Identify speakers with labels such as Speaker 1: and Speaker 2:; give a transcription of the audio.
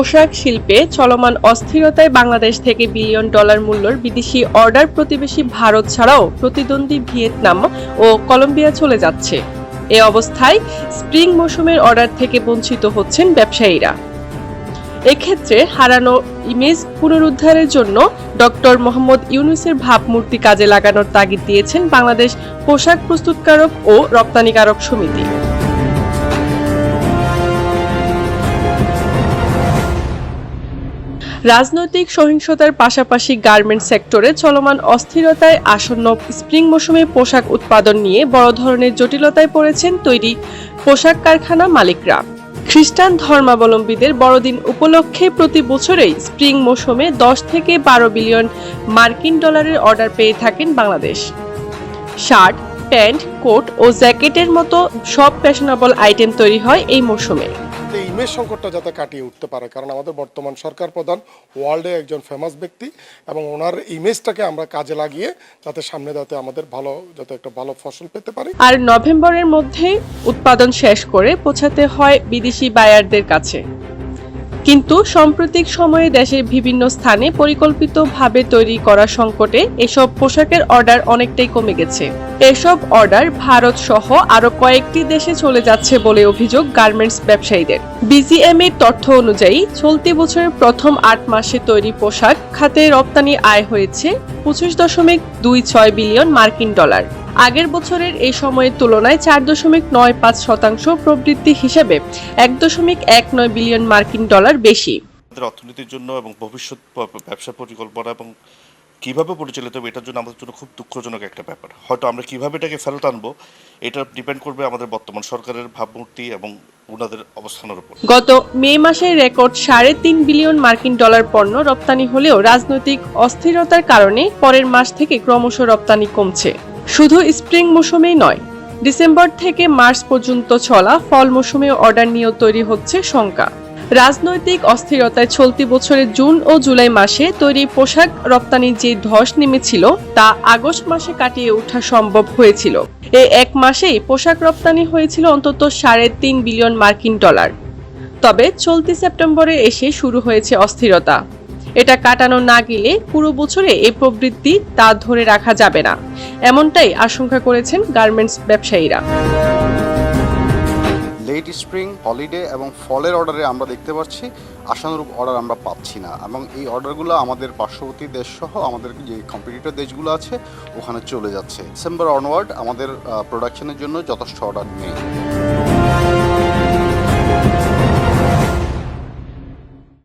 Speaker 1: পোশাক শিল্পে চলমান অস্থিরতায় বাংলাদেশ থেকে বিলিয়ন ডলার মূল্যর বিদেশি অর্ডার প্রতিবেশী ভারত ছাড়াও প্রতিদ্বন্দ্বী ভিয়েতনাম ও কলম্বিয়া চলে যাচ্ছে এ অবস্থায় স্প্রিং মৌসুমের অর্ডার থেকে বঞ্চিত হচ্ছেন ব্যবসায়ীরা এক্ষেত্রে হারানো ইমেজ পুনরুদ্ধারের জন্য ডক্টর মোহাম্মদ ইউনুসের ভাবমূর্তি কাজে লাগানোর তাগিদ দিয়েছেন বাংলাদেশ পোশাক প্রস্তুতকারক ও রপ্তানিকারক সমিতি রাজনৈতিক সহিংসতার পাশাপাশি গার্মেন্ট সেক্টরে চলমান অস্থিরতায় আসন্ন স্প্রিং মৌসুমে পোশাক উৎপাদন নিয়ে বড় ধরনের জটিলতায় পড়েছেন তৈরি পোশাক কারখানা মালিকরা খ্রিস্টান ধর্মাবলম্বীদের বড়দিন উপলক্ষে প্রতি বছরেই স্প্রিং মৌসুমে দশ থেকে বারো বিলিয়ন মার্কিন ডলারের অর্ডার পেয়ে থাকেন বাংলাদেশ শার্ট প্যান্ট কোট ও জ্যাকেটের মতো সব ফ্যাশনেবল আইটেম তৈরি হয় এই মৌসুমে
Speaker 2: ইমেজ সংকটটা যাতে কাটিয়ে উঠতে পারে কারণ আমাদের বর্তমান সরকার প্রধান ওয়ার্ল্ডে একজন ফেমাস ব্যক্তি এবং ওনার ইমেজটাকে আমরা কাজে লাগিয়ে যাতে সামনে যাতে আমাদের ভালো যাতে একটা ভালো ফসল পেতে পারি
Speaker 1: আর নভেম্বরের মধ্যে উৎপাদন শেষ করে পৌঁছাতে হয় বিদেশি বায়ারদের কাছে কিন্তু সাম্প্রতিক সময়ে দেশের বিভিন্ন স্থানে পরিকল্পিতভাবে তৈরি করা সংকটে এসব পোশাকের অর্ডার অনেকটাই কমে গেছে এসব অর্ডার ভারত সহ আরো কয়েকটি দেশে চলে যাচ্ছে বলে অভিযোগ গার্মেন্টস ব্যবসায়ীদের বিজিএম এর তথ্য অনুযায়ী চলতি বছরের প্রথম আট মাসে তৈরি পোশাক খাতে রপ্তানি আয় হয়েছে পঁচিশ দশমিক দুই ছয় বিলিয়ন মার্কিন ডলার আগের বছরের এই সময়ের তুলনায় চার দশমিক নয় পাঁচ শতাংশ প্রবৃদ্ধি হিসেবে এক দশমিক এক নয় বিলিয়ন মার্কিন ডলার বেশি
Speaker 3: অর্থনীতির জন্য এবং ভবিষ্যৎ ব্যবসা পরিকল্পনা এবং কীভাবে পরিচালিত হবে এটার জন্য আমাদের জন্য খুব দুঃখজনক একটা ব্যাপার হয়তো আমরা কীভাবে এটাকে ফেরত আনবো এটা ডিপেন্ড করবে আমাদের বর্তমান সরকারের ভাবমূর্তি এবং ওনাদের অবস্থানের উপর
Speaker 1: গত মে মাসে রেকর্ড সাড়ে তিন বিলিয়ন মার্কিন ডলার পণ্য রপ্তানি হলেও রাজনৈতিক অস্থিরতার কারণে পরের মাস থেকে ক্রমশ রপ্তানি কমছে শুধু স্প্রিং মৌসুমেই নয় ডিসেম্বর থেকে মার্চ পর্যন্ত চলা ফল মৌসুমে অর্ডার নিয়েও তৈরি হচ্ছে শঙ্কা রাজনৈতিক অস্থিরতায় চলতি বছরের জুন ও জুলাই মাসে তৈরি পোশাক রপ্তানির যে ধস নেমেছিল তা আগস্ট মাসে কাটিয়ে ওঠা সম্ভব হয়েছিল এ এক মাসেই পোশাক রপ্তানি হয়েছিল অন্তত সাড়ে তিন বিলিয়ন মার্কিন ডলার তবে চলতি সেপ্টেম্বরে এসে শুরু হয়েছে অস্থিরতা এটা কাটানো না গেলে পুরো বছরে এই প্রবৃত্তি তা ধরে রাখা যাবে না এমনটাই আশঙ্কা করেছেন গার্মেন্টস ব্যবসায়ীরা
Speaker 4: লেট স্প্রিং হলিডে এবং ফলের অর্ডারে আমরা দেখতে পাচ্ছি আশানুরূপ অর্ডার আমরা পাচ্ছি না এবং এই অর্ডারগুলো আমাদের পার্শ্ববর্তী দেশ সহ আমাদের যে কম্পিটিটর দেশগুলো আছে ওখানে চলে যাচ্ছে ডিসেম্বর অনওয়ার্ড আমাদের প্রোডাকশনের জন্য যথেষ্ট অর্ডার নেই